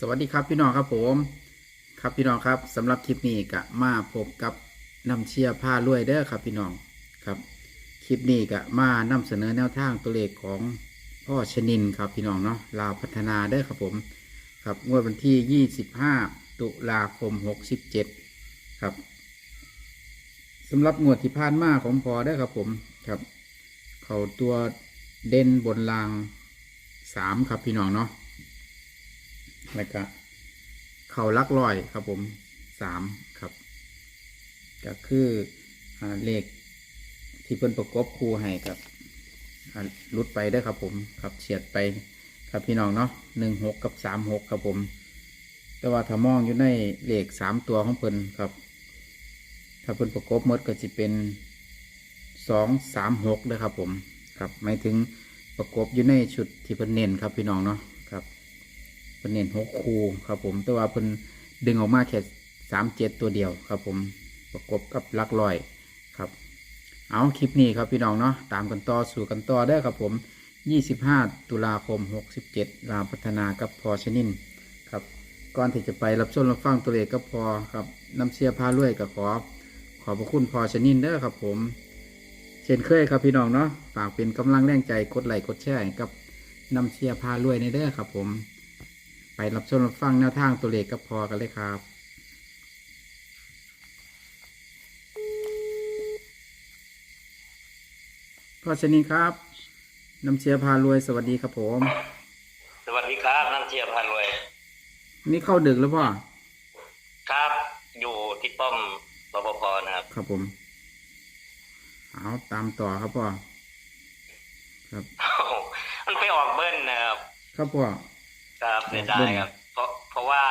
สวัสดีครับพี่น้องครับผม ครับพี่น้องครับสำหรับคลิปนี้ก็มาพบกับน้ำเชียร์ผ้ารวยเด้อครับพี่น้องครับคลิปนี้ก็มานำเสนอแนวทางตัวเลขของพ่อชนินครับพี่น้องเนาะลาวพัฒนาเด้อครับผม ครับงวดวันที่ 25 ตุลาคม 67 ครับสำหรับงวดที่ผ่านมาของพอได้ครับผมครับ เขาตัวเด่นบนรางสามครับพี่น้องเนาะ แล้วก็เขาลักลอยครับผมสามครับ ก็คือเลขที่เพิ่นประกบคู่ให้กับอ่าหลุดไปได้ครับผมครับเฉียดไปครับพี่น้องเนาะหนึ่งหกกับสามหกครับผม แต่ว่าถ้ามองอยู่ในเลขสามตัวของเพิ่นครับ ถ้าเพิ่นประกบมดก็จะเป็นสองสามหกนะครับผมครับหมายถึงประกบอยู่ในชุดที่เพิ่นเน้นครับพี่น้องเนาะ เพิ่นเน้นหกคูครับผมแต่ว่าเพิ่นดึงออกมาแค่สามเจ็ดตัวเดียวครับผมประกบกับลักลอยครับ เอาคลิปนี้ครับพี่น้องเนาะตามกันต่อสู่กันต่อได้ครับผม 25 ตุลาคม 67รามพัฒนากับพอชนินครับก่อนที่จะไปรับชมรับฟังตัวเลขกับพอครับน้ำเชียร์พาลุยกับขอ ขอบพระคุณพอชนินเด้อครับผมเช่นเคยครับพี่น้องเนาะฝากเป็นกำลังแรงใจกดไลค์กดแชร์กับน้ำเชียร์พาลุยในเด้อครับผม ไปรับชมรับฟังแนวทางตัวเลขกับพอกันเลยครับ พ่อชนินครับน้ำเชียร์พารวย สวัสดีครับผม สวัสดีครับน้ำเชียร์พันรวย นี่เข้าดึกแล้วพ่อ ครับ อยู่ที่ป้อมปปพนะครับ ครับผม เอาตามต่อครับพ่อ ครับ มันไปออกเบิ้ลนะครับ ครับพ่อ ครับออกเสียเบิ้ดายลครับ เพราะเพราะว่า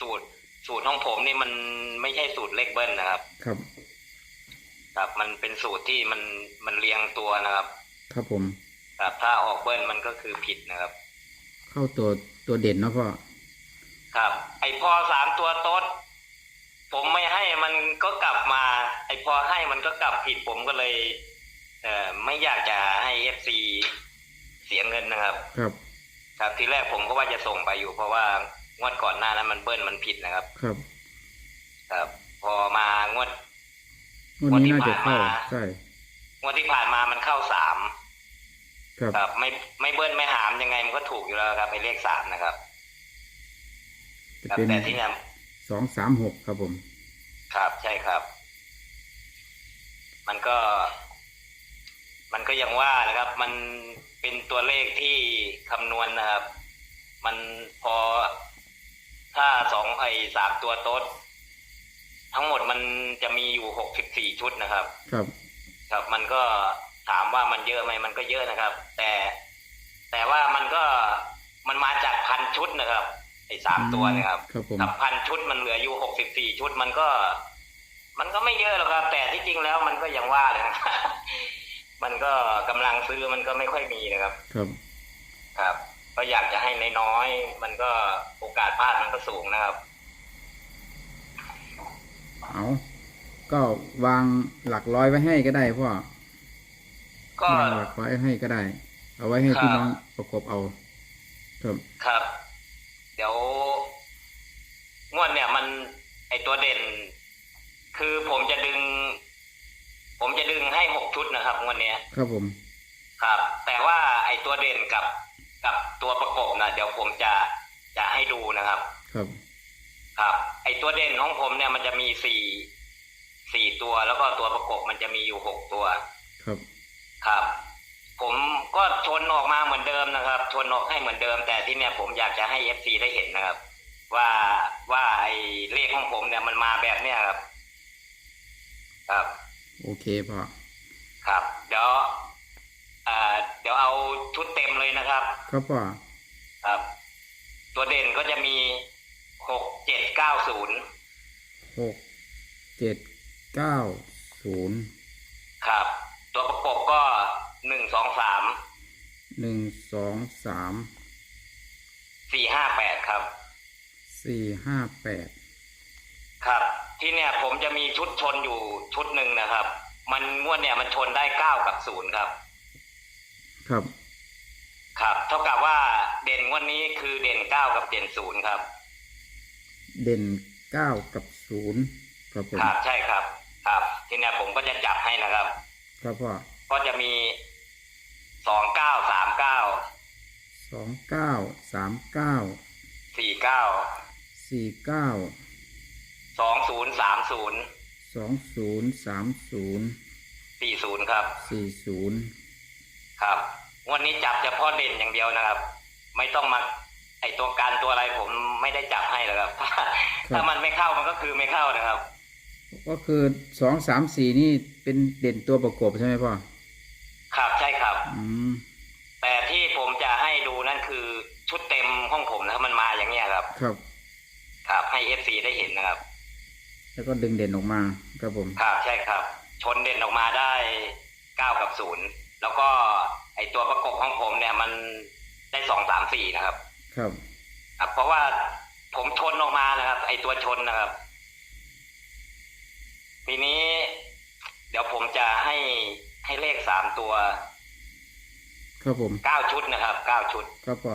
สูตรสูตรของผมนี่มันไม่ใช่สูตรเลขเบิ้ลนะครับ ครับ ครับมันเป็นสูตรที่มันมันเรียงตัวนะครับ ครับผมครับถ้าออกเบิ้ลมันก็คือผิดนะครับ เข้าตัวตัวเด่นเนาะพ่อครับ ไอพอสามตัวโต๊ดผมไม่ให้มันก็กลับมา ไอพอให้มันก็กลับผิดผมก็เลย เอ่อไม่อยากจะให้เอฟซีเสียเงินนะครับ ครับ ครับทีแรกผมก็ว่าจะส่งไปอยู่ เพราะว่างวดก่อนหน้านั้นมันเบิ้ลมันผิดนะครับ ครับ ครับ พอมางวดวันนี้น่าจะเข้าวันที่ผ่านมาใช่งวดที่ผ่านมามันเข้าสามครับครับ ไม่ไม่เบิ้ลไม่หามยังไงมันก็ถูกอยู่แล้วครับไอเลขสามนะครับจะครับเป็นแต่ที่เนี่ยสองสามหกครับผม ครับใช่ครับ มันก็ มันก็ยังว่านะครับ มัน เป็นตัวเลขที่คำนวณนะครับ มันพอถ้าสองไอ้สามตัวโต๊ดทั้งหมดมันจะมีอยู่หกสิบสี่ชุดนะครับ ครับ ครับ มันก็ถามว่ามันเยอะไหมมันก็เยอะนะครับ แต่ แต่ว่ามันก็มันมาจากพันชุดนะครับไอ้สามตัวเนะครับครับผมกับพันชุดมันเหลืออยู่หกสิบสี่ชุดมันก็ มันก็ไม่เยอะหรอกครับ แต่ที่จริงแล้วมันก็ยังว่าเลยนะครับ มันก็กำลังซื้อมันก็ไม่ค่อยมีนะครับ ครับ ครับ ก็อยากจะให้น้อยๆมันก็โอกาสพลาดมันก็สูงนะครับเอาก็วางหลักร้อยไว้ให้ก็ได้พ่อก็วางหลักร้อยให้ก็ได้ เอาไว้ให้ครับพี่น้องประกบเอาครับครับ เดี๋ยวงวดเนี่ยมันไอตัวเด่น คือผมจะดึงผมจะ ดึงให้หกชุดนะครับงวดเนี้ยครับผม ครับ แต่ว่าไอตัวเด่นกับกับตัวประกบนะเดี๋ยวผมจะจะให้ดูนะครับ ครับครับ ไอตัวเด่นของผมเนี่ยมันจะมีสี่สี่ตัวแล้วก็ตัวประกบมันจะมีอยู่หกตัว ครับครับ ผมก็ชนออกมาเหมือนเดิมนะครับ ชนออกให้เหมือนเดิม แต่ที่เนี่ยผมอยากจะให้เอฟซีได้เห็นนะครับ ว่าว่าไอเลขของผมเนี่ยมันมาแบบเนี้ยครับ ครับ โอเคพ่อครับ เดี๋ยวเอ่อเดี๋ยวเอาชุดเต็มเลยนะครับ ครับพ่อครับ ตัวเด่นก็จะมีหกเจ็ดเก้าศูนย์หกเจ็ดเก้าศูนย์ครับ ตัวประกบก็หนึ่งสองสามหนึ่งสองสามสี่ห้าแปดครับสี่ห้าแปดครับ ที่เนี่ยผมจะมีชุดชนอยู่ชุดหนึ่งนะครับ มันงวดเนี่ยมันชนได้เก้ากับศูนย์ครับ ครับ ครับ เท่ากับว่าเด่นด่นงวันนี้คือเด่นเก้ากับเด่นศูนย์ครับ เด่นเก้ากับศูนย์ครับผมครับใช่ครับ ครับ ทีเนี้ยผมก็จะจับให้นะครับ ครับพ่อก็จะมีสองเก้าสามเก้าสองเก้าสามเก้าสี่เก้าสี่เก้า สองศูนย์สามศูนย์สองศูนย์สามศูนย์สี่ศูนย์ครับสี่ศูนย์ครับงวันนี้จับเฉพาะเด่นอย่างเดียวนะครับ ไม่ต้องมาไอตัวการตัวอะไรผมไม่ได้จับให้แล้วครับถ้าถ้ามันไม่เข้ามันก็คือไม่เข้านะครับ ก็คือสองสามสี่นี่เป็นเด่นตัวประกบใช่ไหมพ่อครับใช่ครับอืมแต่ที่ผมจะให้ดูนั่นคือชุดเต็มห้องผมนะครับมันมาอย่างเงี้ยครับ ครับ ครับให้เอฟซีได้เห็นนะครับ แล้วก็ดึงเด่นออกมาครับผมครับใช่ครับ ชนเด่นออกมาได้เก้ากับศูนย์แล้วก็ไอตัวประกบของผมเนี่ยมันได้สองสามสี่นะครับ ครับครับ เพราะว่าผมชนออกมานะครับ ไอตัวชนนะครับ ทีนี้ เดี๋ยวผมจะให้ให้เลขสามตัว ครับผมเก้าชุดนะครับเก้าชุด ครับพ่อ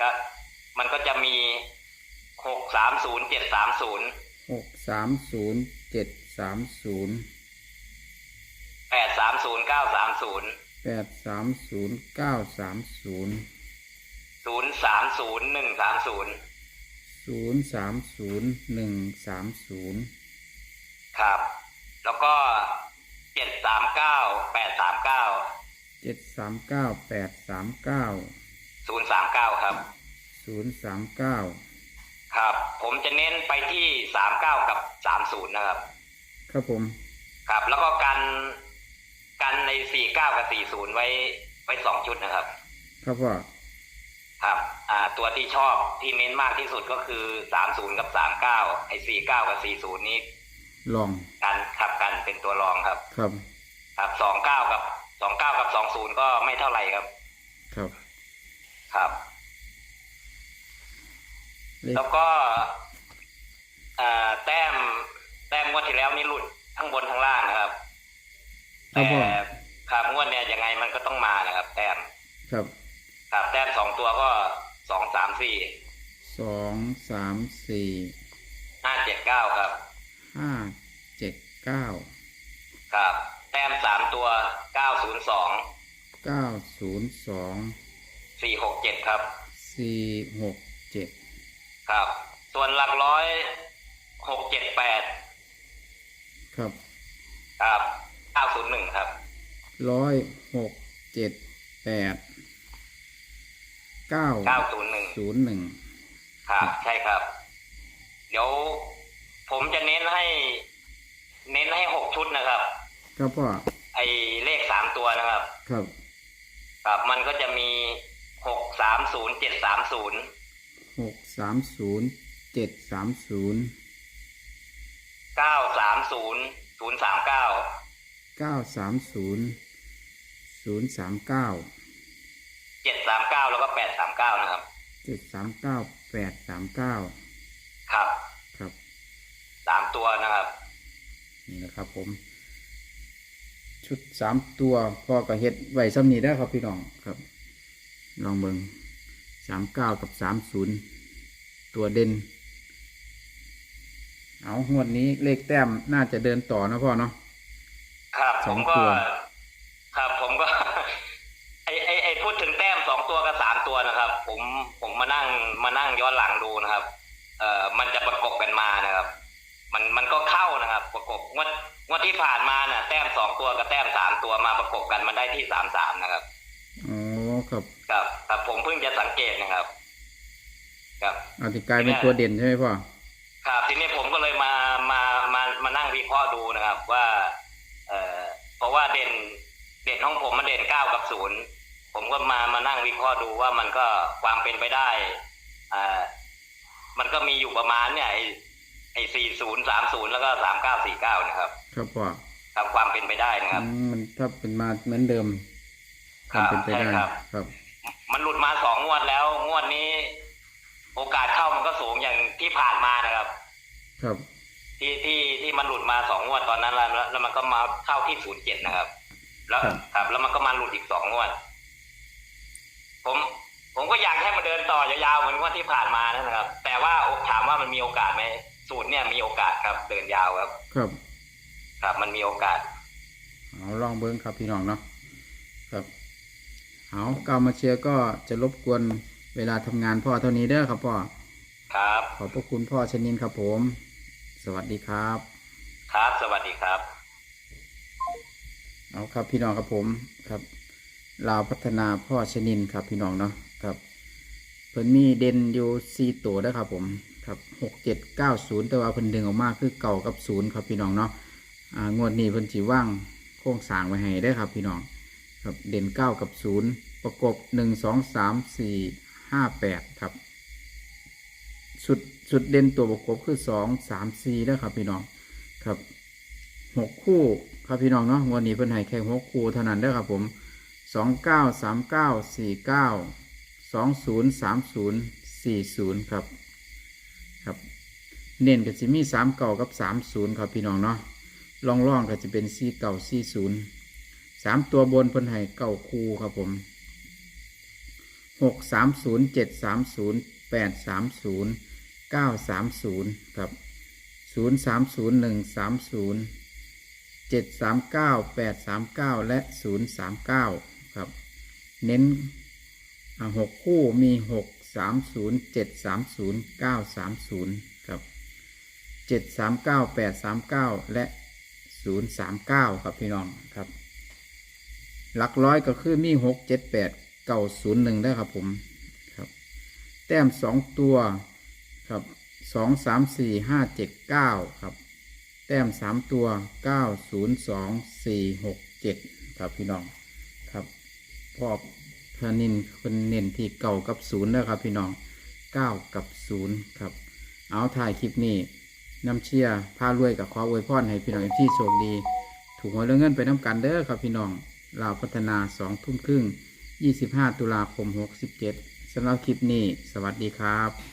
ก็มันก็จะมี หกสามศูนย์เจ็ดสามศูนย์หกสามศูนย์เจ็ดสามศูนย์แปดสามศูนย์เก้าสามศูนย์แปดสามศูนย์เก้าสามศูนย์ศูนย์สามศูนย์หนึ่งสามศูนย์ศูนย์สามศูนย์หนึ่งสามศูนย์ครับ แล้วก็เจ็ดสามเก้าแปดสามเก้าเจ็ดสามเก้าแปดสามเก้าศูนย์สามเก้าครับศูนย์สามเก้า ครับ ผมจะเน้นไปที่สามเก้ากับสามศูนย์นะครับ ครับผม ครับ แล้วก็กันกันในสี่เก้ากับสี่ศูนย์ไว้ไว้สองชุดนะครับ ครับพ่อครับ อ่า ตัวที่ชอบที่เน้นมากที่สุดก็คือสามศูนย์กับสามเก้าไอ้สี่เก้ากับสี่ศูนย์นี้ลองกันครับกันเป็นตัวรองครับ ครับ ครับสองเก้ากับสองเก้ากับสองศูนย์ก็ไม่เท่าไหร่ครับ ครับ ครับเลข แล้วก็อ่าแต้มแต้มงวดที่แล้วนี่หลุดทั้งบนทั้งล่างนะครับครับแต่พ่อครับงวดเนี่ยยังไงมันก็ต้องมานะครับ แต้มครับครับแต้มสองตัวก็สองสามสี่สองสามสี่ห้าเจ็ดเก้าครับห้าเจ็ดเก้าครับ แต้มสามตัวเก้าศูนย์สองเก้าศูนย์สองสี่หกเจ็ดครับสี่หกเจ็ด ครับ ส่วนหลักร้อยหกเจ็ดแปดครับครับเก้าศูนย์หนึ่งครับร้อยหกเจ็ดแปดเก้าเก้าศูนย์หนึ่งศูนย์หนึ่งครับใช่ครับ เดี๋ยวผมจะเน้นให้ เน้นให้หกชุดนะครับ ครับพ่อไอ้เลขสามตัวนะครับ ครับ ครับมันก็จะมีหกสามศูนย์เจ็ดสามศูนย์ หกสามศูนย์เจ็ดสามศูนย์เก้าสามศูนย์ศูนย์สามเก้าเก้าสามศูนย์ศูนย์สามเก้าเจ็ดสามเก้าแล้วก็แปดสามเก้านะครับเจ็ดสามเก้าแปดสามเก้าครับครับสามตัวนะครับ นี่นะครับผม ชุดสามตัวพ่อกับเฮ็ดไว้ซ้ำนี้ได้อครับพี่น้องครับ ลองเบิง สามเก้ากับสามศูนย์ตัวเด่น เอางวดนี้เลขแต้มน่าจะเดินต่อนะพ่อเนาะครับสผองมก็ตัวครับผมก็ ไอไอไอพูดถึงแต้มสองตัวกับสามตัวนะครับ ผมผมมานั่งมานั่งย้อนหลังดูนะครับ เอ่อมันจะประกบกันมานะครับ มันมันก็เข้านะครับ ประกบงวดงวดที่ผ่านมาน่ะ แต้มสองตัวกับแต้มสามตัวมาประกบกันมันได้ที่สามสามนะครับ อ๋อครับครับครับผม เพิ่งจะสังเกตนะครับ ครับเอาที่กลายเป็นตัวเด่นใช่ไหมพ่อครับทีนี้ผมก็เลยมามามามานั่งวิเคราะห์ดูนะครับ ว่า เอ่อเพราะว่าเด่น เด่นของผมมันเด่นเก้ากับศูนย์ผมก็มามานั่งวิเคราะห์ดูว่ามันก็ความเป็นไปได้อ่ามันก็มีอยู่ประมาณเนี่ยไอ้ไอ้สี่ศูนย์สามศูนย์แล้วก็สามเก้าสี่เก้านะครับ ครับพ่อครับความเป็นไปได้นะครับอืมมันถ้าเป็นมาเหมือนเดิมครับทำเป็นไปได้ใช่ครับครับ มันหลุดมาสองงวดแล้ว งวดนี้ โอกาสเข้ามันก็สูงอย่างที่ผ่านมานะครับ ครับ ที่ที่ที่มันหลุดมาสองงวดตอนนั้นแล้วแล้วแล้วมันก็มาเข้าที่ศูนย์เจ็ดนะครับ แล้วครับ ครับ แล้วมันก็มาหลุดอีกสองงวด ผม ผมก็อยากให้มันเดินต่อยาวๆเหมือนงว่าที่ผ่านมานั่นนะครับ แต่ว่าถามว่ามันมีโอกาสไหมสูตรเนี่ยมีโอกาสครับ เดินยาวครับ ครับ ครับ มันมีโอกาส เอาลองเบิ้งครับพี่น้องเนาะครับ เอากาวมาเชียร์ก็จะรบกวนเวลาทำงานพ่อเท่านี้เด้อครับพ่อ ครับ ขอบพระคุณพ่อชนินครับผม สวัสดีครับ ครับ สวัสดีครับ เอาครับพี่น้องครับผมครับลาวพัฒนาพ่อชนินครับพี่น้องเนาะครับเพิ่นมีเด่นอยู่สี่ตัวนะครับผมครับหกเจ็ดเก้าศูนย์แต่ว่าเพิ่นดึงออกมาคือเก่ากับศูนย์ครับพี่น้องเนาะอ่างวดนี้เพิ่นจีว่างโค้งสร้างไว้ให้ได้อครับพี่น้อง ครับเด่นเก้ากับศูนย์ประกบหนึ่งสองสามสี่ห้าแปดครับสุดสุดเด่นตัวประกบคือสองสามสี่ได้อครับพี่น้องครับหกคู่ครับพี่น้องเนาะวันนี้เพิ่นให้แค่หกคู่เท่านั้นเด้อครับผมสองเก้าสามเก้าสี่เก้าสองศูนย์สามศูนย์สี่ศูนย์ครับครับ เน้นก็จะมีสามเก่ากับสามศูนย์ครับพี่น้องเนาะลองล่องๆก็จะเป็นสี่เก่าสี่ศูนย์ สามตัวบนเพิ่นให้เก่าคู่ครับผมหกสามศูนย์เจ็ดสามศูนย์แปดสามศูนย์เก้าสามศูนย์ครับศูนย์สามศูนย์หนึ่งสามศูนย์เจ็ดสามเก้าแปดสามเก้าและศูนย์สามเก้าครับ เน้นหกคู่มีหกสามศูนย์เจ็ดสามศูนย์เก้าสามศูนย์ครับเจ็ดสามเก้าแปดสามเก้าและศูนย์สามเก้าครับพี่น้องครับ หลักร้อยก็คือมีหกเจ็ดแปดเก้าศูนย์หนึ่งได้ครับผมครับ แต้มสองตัวครับสองสามสี่ห้าเจ็ดเก้าครับ แต้มสามตัวเก้าศูนย์สองสี่หกเจ็ดครับพี่น้องครับพอพะนินคนเน้นที่เก่ากับศูนย์นะครับพี่น้องเก้ากับศูนย์ครับ เอาถ่ายคลิปนี้น้ำเชียร์พารวยกับขออวยพรให้พี่น้องที่โชคดี ถูกหวยเรื่องเงินไปน้ำกันเด้อครับพี่น้อง ลาวพัฒนาสองทุ่มครึ่งยี่สิบห้าตุลาคมหกสิบเจ็ดสำหรับคลิปนี้ สวัสดีครับ